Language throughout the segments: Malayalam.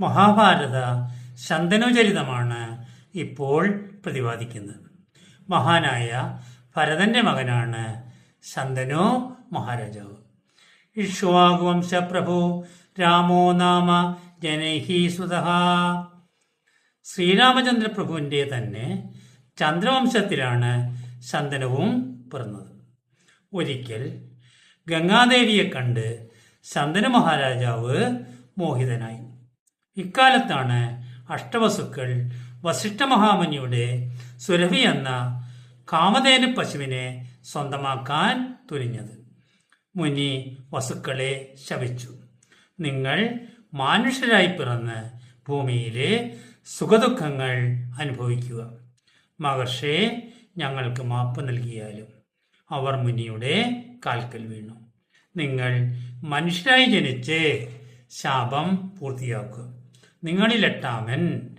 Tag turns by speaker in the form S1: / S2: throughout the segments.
S1: മഹാഭാരത ശന്തനുചരിതമാണ് ഇപ്പോൾ പ്രതിപാദിക്കുന്നത്. മഹാനായ ഭരതന്റെ മകനാണ് ശന്തനു മഹാരാജാവ്. ഇക്ഷ്വാകുവംശ പ്രഭു രാമോ നാമ ജനൈഹി സുത ശ്രീരാമചന്ദ്ര പ്രഭുവിന്റെ തന്നെ ചന്ദ്രവംശത്തിലാണ് ശന്തനവും പിറന്നത്. ഒരിക്കൽ ഗംഗാദേവിയെ കണ്ട് ശന്തനു മഹാരാജാവ് മോഹിതനായി. ഇക്കാലത്താണ് അഷ്ടവസുക്കൾ വസിഷ്ഠ മഹാമുനിയുടെ സുരഭി എന്ന കാമധേനു പശുവിനെ സ്വന്തമാക്കാൻ തുനിഞ്ഞത്. മുനി വസുക്കളെ ശപിച്ചു നിങ്ങൾ മാനുഷ്യരായി പിറന്ന് ഭൂമിയിലെ സുഖദുഃഖങ്ങൾ അനുഭവിക്കുക. മഹർഷെ ഞങ്ങൾക്ക് മാപ്പ് നൽകിയാലും അവർ മുനിയുടെ കാൽക്കൽ വീണു. നിങ്ങൾ മനുഷ്യരായി ജനിച്ച് ശാപം പൂർത്തിയാക്കുക. നിങ്ങളിലെട്ടാമൻ.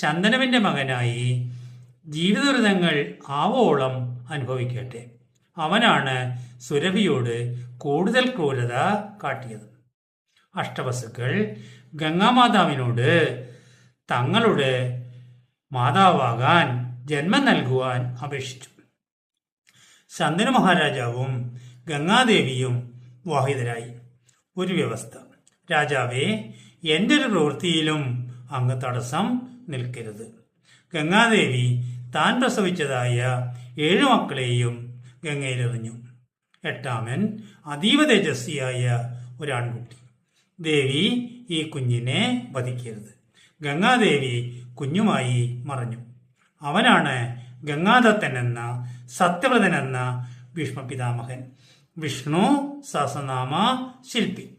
S1: ശന്തനവിന്റെ മകനായി ജീവിതദുരിതങ്ങൾ ആവോളം അനുഭവിക്കട്ടെ. അവനാണ് സുരഭിയോട് കൂടുതൽ ക്രൂരത കാട്ടിയത്. അഷ്ടവസുക്കൾ ഗംഗാമാതാവിനോട് തങ്ങളുടെ മാതാവാകാൻ ജന്മം നൽകുവാൻ അപേക്ഷിച്ചു. ശന്തനു മഹാരാജാവും ഗംഗാദേവിയും വാഹിതരായി. ഒരു വ്യവസ്ഥ. രാജാവേ എന്റെ ഒരു പ്രവൃത്തിയിലും അങ്ങ് തടസ്സം നിൽക്കരുത്. ഗംഗാദേവി താൻ പ്രസവിച്ചതായ ഏഴു മക്കളെയും ഗംഗയിലെറിഞ്ഞു. എട്ടാമൻ അതീവ തേജസ്വിയായ ഒരാൺകുട്ടി. ദേവി ഈ കുഞ്ഞിനെ വധിക്കരുത്. ഗംഗാദേവി കുഞ്ഞുമായി മറഞ്ഞു. അവനാണ് ഗംഗാദത്തൻ എന്ന സത്യവ്രതൻ എന്ന ഭീഷ്മ പിതാമഹൻ വിഷ്ണു സഹസ്രനാമ ശില്പി.